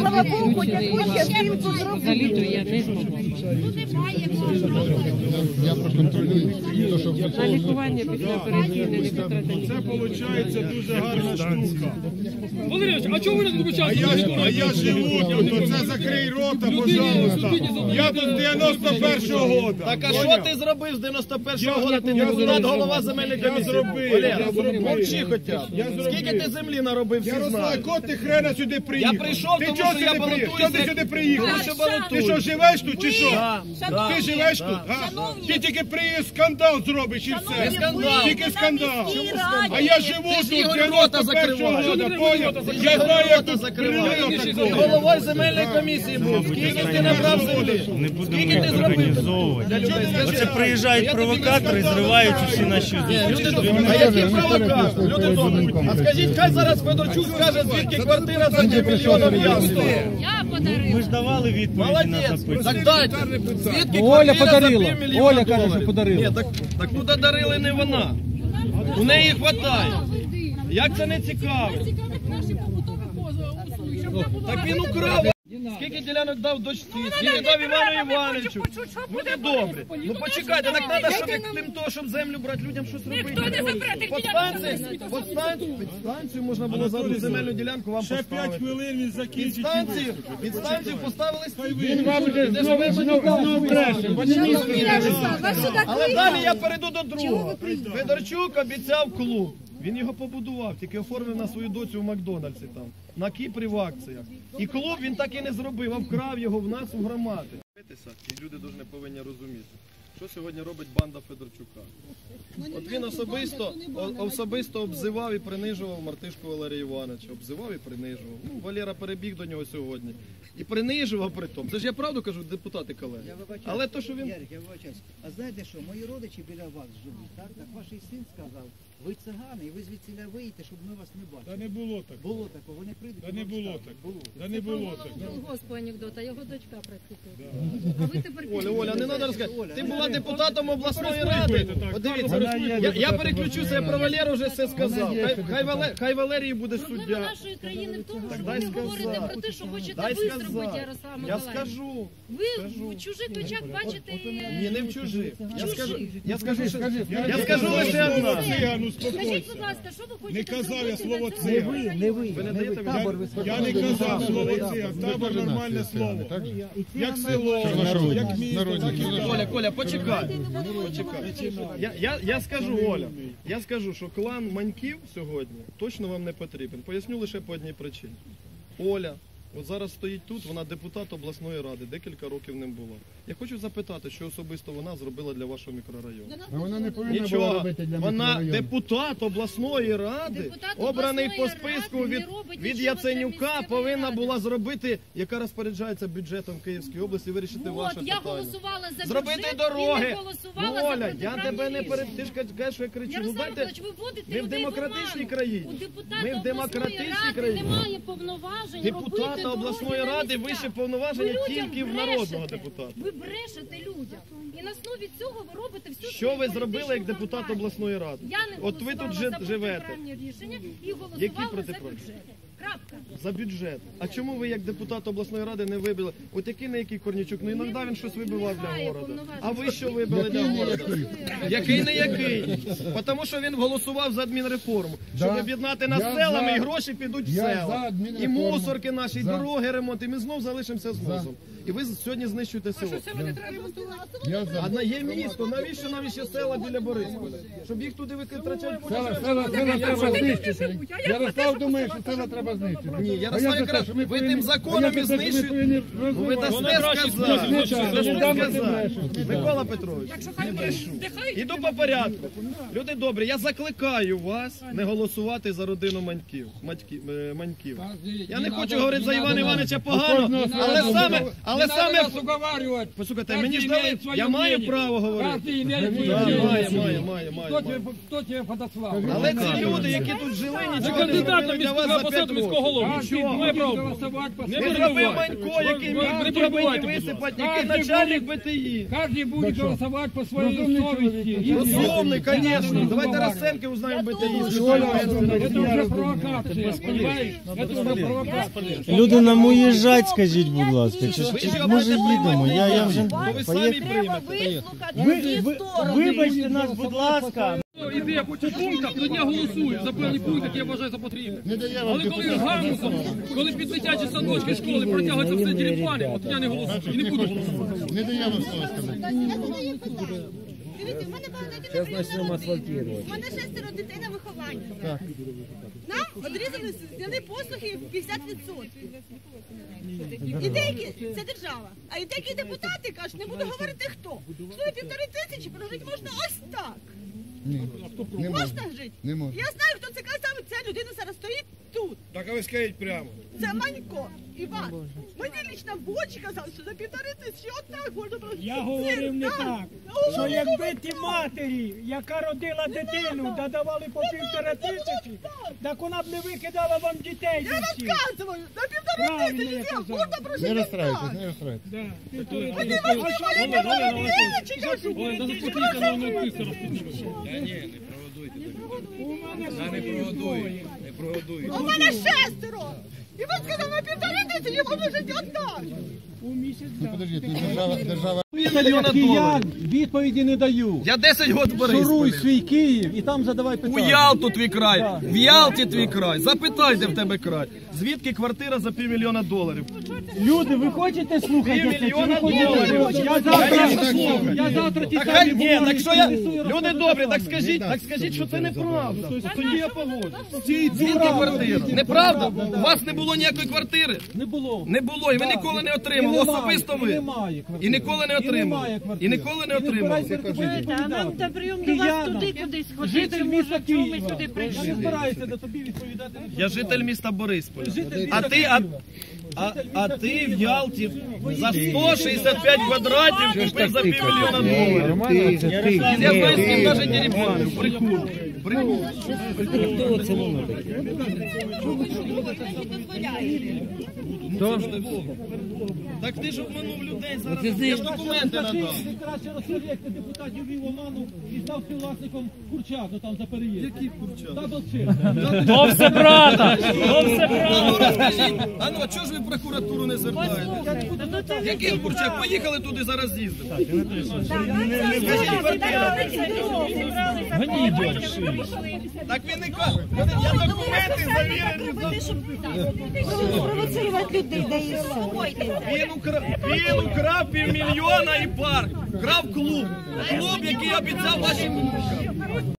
Слава Богу, частинку я проконтролюю, то, що На лікування після операційне не потратили. Це виходить дуже гарна штука. Валерійович, а чого ви не А включаєте? я, а я живу, то це закрий рота, пожалуйста. Я тут з 91-го года. Так а що ти зробив з 91-го года? Ти депутат, голова земельної комісії. я зробив. Мовчи хоча б. Скільки ти землі наробив, всі Ярослав, знають. кот ти хрена сюди приїхав? Я прийшов, ти тому чого що я сюди приїхав? Що ти сюди приїхав? Тому що Ти що, живеш тут чи що? Ти живеш тут? Ти тільки приїзд скандал зробиш і все. Скандал. Тільки скандал. А я живу Ти ж тут, Ігорю я рота рота закриваєш. года, поняв? Я знаю, як Рота тут такого. Головою земельної комісії був. Скільки ти набрав землі? Не будемо Скільки їх ти зробив організовувати. людей? Скажи. Оце приїжджають провокатори, зривають усі наші Ні. А які провокатори? Люди добрі. А скажіть, хай зараз Федорчук скаже, звідки квартира за 3 мільйони м'ясо. Ми ж давали відповіді на Молодець. запитання. Так дайте. Звідки Оля квартира подарила. за Оля каже, доларів? що подарила. Ні, так, так туди дарили не вона. У неї хватає. Як це не цікаво? Так він украв. Скільки ділянок дав дочці, скільки дав Івану Івановичу. Люди добрі. Ну почекайте, так треба, щоб крім того, щоб землю брати, людям щось робити. Станцію, под станцію, під станцію можна було за земельну ділянку вам Ще 5 хвилин він Під закінчить. станцію, під станцію поставили стільки. Він вам вже знову знову бреше. Але далі я перейду до другого. Федорчук обіцяв клуб. Він його побудував, тільки оформив на свою доцю в Макдональдсі там, на Кіпрі в акціях. І клуб він так і не зробив, а вкрав його в нас у громади. І люди дуже не повинні розуміти, що сьогодні робить банда Федорчука. От він особисто, особисто обзивав і принижував Мартишку Валерія Івановича. Обзивав і принижував. Ну, Валера перебіг до нього сьогодні. І принижував при тому. Це ж я правду кажу, депутати колеги. Я. Але то, що він Ярик, я вибачаюсь. А знаєте що, мої родичі біля вас живуть, так? Так ваш син сказав, ви цигани, і ви звідсіля виїдете, щоб ми вас не бачили. Та не було так. Було такого, вони прийдуть. Та не було так. Було. Та не було так. Колгоспу анекдота, його дочка практикує. А ви тепер Оля, Оля, не треба розказати. Ти була депутатом обласної ради. От дивіться, я, я переключуся, я про Валеру вже все сказав. Хай, хай, Вале- хай Валерій буде Проблема суддя. нашої країни в тому, що дай ви говорите сказати. про те, що хочете Дай сказати. Ярослава Я скажу. Ви в чужих очах бачите... Ні, не в чужих. Я скажу, я скажу, що, Я я скажу лише цигану, Скажіть, будь ласка, що ви хочете Не казав я слово цього циган. району? Не ви, Ви не не даєте ви. мені? Табор ви Я не казав слово циган. Табор нормальне слово. Як село, як місто, так і Коля, Коля, почекай. Почекай. Я, я, я скажу, Оля, я скажу, що клан Маньків сьогодні точно вам не потрібен. Поясню лише по одній причині. Оля, от зараз стоїть тут, вона депутат обласної ради, декілька років ним була. Я хочу запитати, що особисто вона зробила для вашого мікрорайону. Вона не повинна була Нічого, робити для вона мікрорайону. депутат обласної ради, Депутат обраний по обласної списку ради від, робить від нічого Яценюка, повинна ради. була зробити, яка розпоряджається бюджетом Київської області, вирішити ваше я питання. голосувала за Зробити бюджет дороги. і не голосувала Ну, за Оля, я протиправні тебе не перед... рішення. Ти ж кажеш, що я кричу. Ну, Ярослав дайте... Миколаївич, ви вводите Ми в людей демократичній оману. країні. У депутата Ми в обласної демократичній ради країні. немає повноважень робити Депутата дороги обласної на ради місцях. вище повноваження Ви людям тільки в брешете. народного депутата. Ви брешете людям. І на основі цього ви робите всю Що свою ви зробили як політичну депутат кампанію. обласної ради? Я не От ви тут жи- за живете. протиправні рішення і голосувала за протиправні? бюджет. Крапка. За бюджет. А чому ви як депутат обласної ради не вибили? От який не який Корнічук? Ну іноді він щось вибивав для Немає города. А ви що вибили для города? Який не який? Тому що він голосував за адмінреформу. Щоб Да. об'єднати нас Я селами за- і гроші підуть в Я за села. І адмінреформу. мусорки наші, і За. дороги ремонт, і ми знов залишимося з носом. І ви сьогодні знищуєте село. Я за. А на є місто, навіщо нам ще села біля Борисполя? Щоб їх туди витрачати Села, села, села треба знищити. Ярослав думає, що села треба знищити. Ні, я Ярослав якраз, ви тим законом і що знищуєте. Ви дасте сказати. Дасте сказати. Микола Петрович, не брешу. Іду по порядку. Люди добрі, я закликаю вас не голосувати за родину Маньків. Е, Маньків. Я не хочу говорити за Івана Івановича погано, але саме, але Але не надо саме- нас уговаривать. Послухайте, Каждый мені ж имеет дали, своє я маю мнение. право говорити. Каждый имеет своє Да, мнение. має, має, має, має. Хто тебе, хто тебе подослав? Але ці люди, які тут жили, Ви нічого не кандидат на зробили для вас міського за посаду 5 міського років. голови. Каждый Нічого. будет право. голосовать по Не Не своему зробив перебивайте. Манько, який Ви- міг ви драбині перебивайте, будь ласка. висипати, який Каждый начальник будет- БТІ. Каждый будет голосовать по своей совести. И- Розумний, Не надо звісно. Давайте разговаривать. Расценки узнаємо БТІ. Это уже провокация, понимаешь? Это уже провокация. Люди нам уїжджать, скажіть, будь ласка. Чи, Ви чи, що, може їдемо? Я, я вже То ви самі поїхав. приймете. Ви, ви, вибачте нас, будь ласка. Іде по пунктах, то я голосую за певні пункти, які я вважаю за вам Але коли гамузом, коли під дитячі садочки школи протягується все діріпані, от я не голосую і не буду голосувати. Не дає вам слово сказати. Дивіться, в мене багатодітна родина. У мене шестеро дітей на виховання. Нам одрізали зняли послуги 50%. І деякі, це держава. А і деякі депутати кажуть, не буду говорити хто. Стоїть півтори тисячі, прожити можна ось так. Можна жити? Я знаю, хто це казав, ця людина зараз стоїть тут. Так а ви скажіть прямо. Це Манько, Іван. Мені лічно в очі казали, що за півтори тисячі отак можна прожити. Я говорив не так. Що якби ті матері, яка родила дитину, додавали по півтора тисячі, так вона б не викидала вам дітей. Я всіх. розказую, за півтори Правильно я тисячі казав. можна Не прожити розстраюйтесь, так. не розстраюйтесь. Да, півтори Вони тисячі. вас не мали тисячі, кажуть. Ой, даже спокійно, на одну тису розпочнемо. У мене Не двоє. У мене шестеро. І він сказав, на півтори тисячі можна жити одна! У місяць так. Подождіть, ну, держава, держава. Мільйона доларів. відповіді не даю. Я 10 років в Шуруй свій Київ і там задавай питання. У. Ялту твій край, в Ялті твій край. Запитайте в тебе край. Звідки квартира за півмільйона доларів? Люди, ви хочете слухати? це, чи ви Півмільйона хочете? доларів. Я завтра, Звісно, я завтра ті Так самі ні, так що я люди добрі, так скажіть, так скажіть, що це неправда. Тоді я погоджусь. Звідки квартира? Неправда? У вас не було ніякої квартири? Не було. Не було, і ви ніколи не отримали. Особисто ви. немає квартири. І ніколи не Квартири. І ніколи не відповідати. А нам та прийом до вас туди кудись Житель ходити, міста може, чому ми Києва. сюди Я прийшли. не до тобі відповідати. Я житель міста Борисполя. А ти, а, а, а ти в Ялті за 165 квадратів купив за півмільйона доларів. Я знаю, з ким навіть дерибанив. Прикол. Прикол. Так ти ж обманув людей зараз. Я ж документи надав. Ти краще розсердяйте депутатів вів оману і став співвласником Курчату там за переїзд. Який Курчат? Даблчек. То все брата! То все А ну розкажіть, а ну, а чого ж ви в прокуратуру не звертаєте? Який Курчак? Поїхали туди зараз їздити. Так він не каже. Я документи завірені. Провоцирувати людей, да і Він украв, він украв півмільйона і пар. Крав клуб. Клуб, який обіцяв вашим